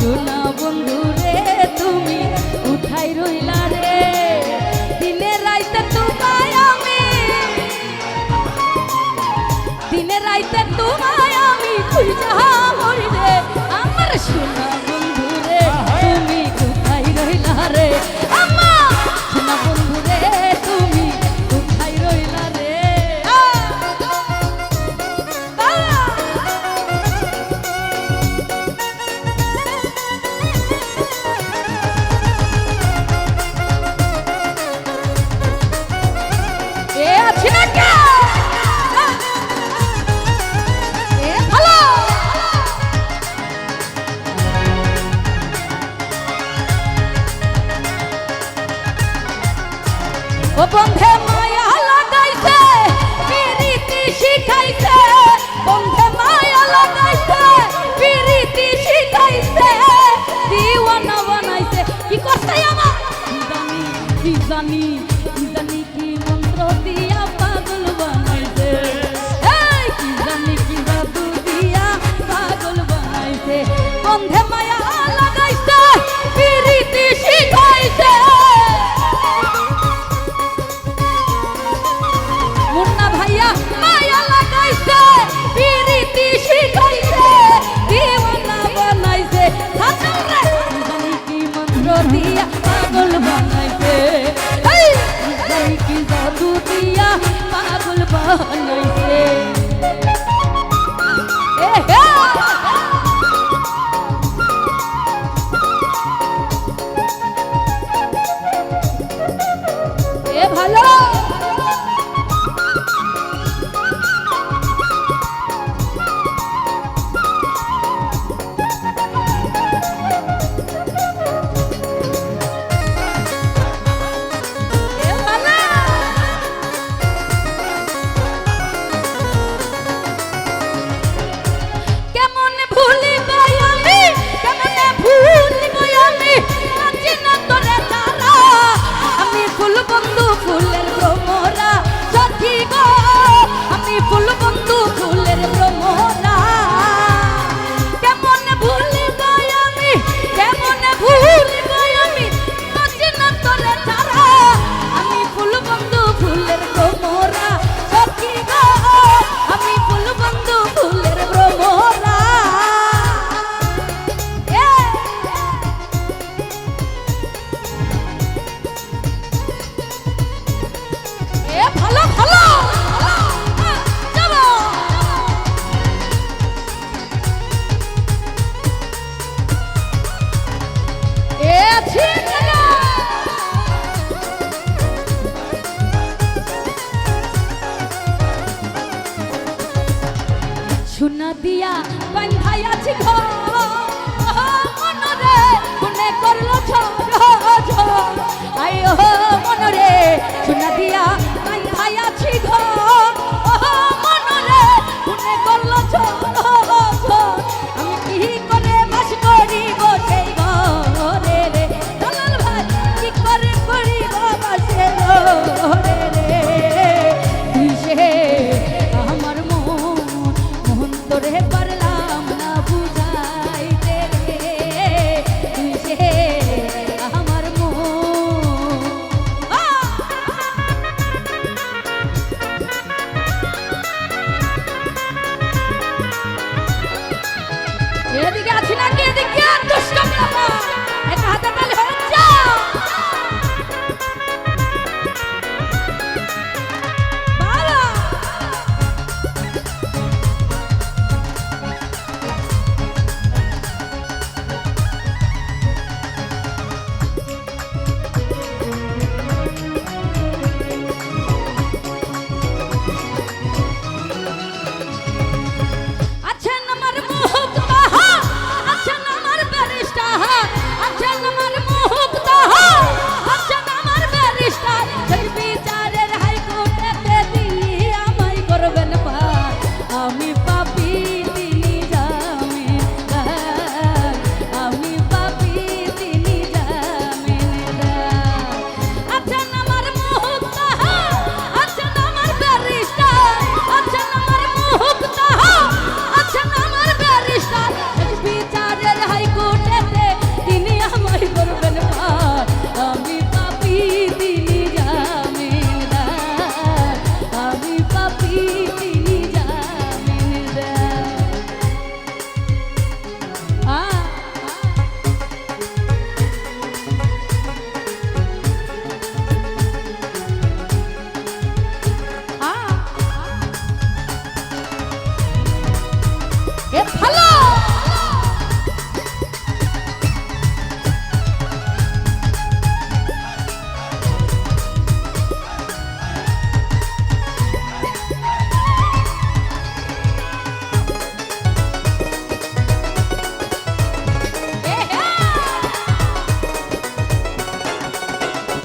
শোনা বন্ধু রে, তুমি উঠাই রইলা রে? দিনে রাইতে তোমায় আমি, দিনে রাইতে তোমায় আমি খুঁজা মরি রে। আমার শোনা ও বন্ধে মায়া লাগাইছে, পিরিতি শিখাইছে। বন্ধে মায়া লাগাইছে, পিরিতি শিখাইছে। দিওয়ানা বানাইছে। কি করছে আমার। জানি, কি জানি। মায়া লাগাইছে পিরিতি শিখাইছে, দিওয়ানা বানাইছে হাসান রে। জানি কি মন্ত্র দিয়া পাগল বানাইছে। এই জানি কি জাদু দিয়া পাগল বানাইছে। ভালো! ফুলের করল ঝড় আই এদিকে আছি নাকি এদিকে? আর দুষ্টমি আমার।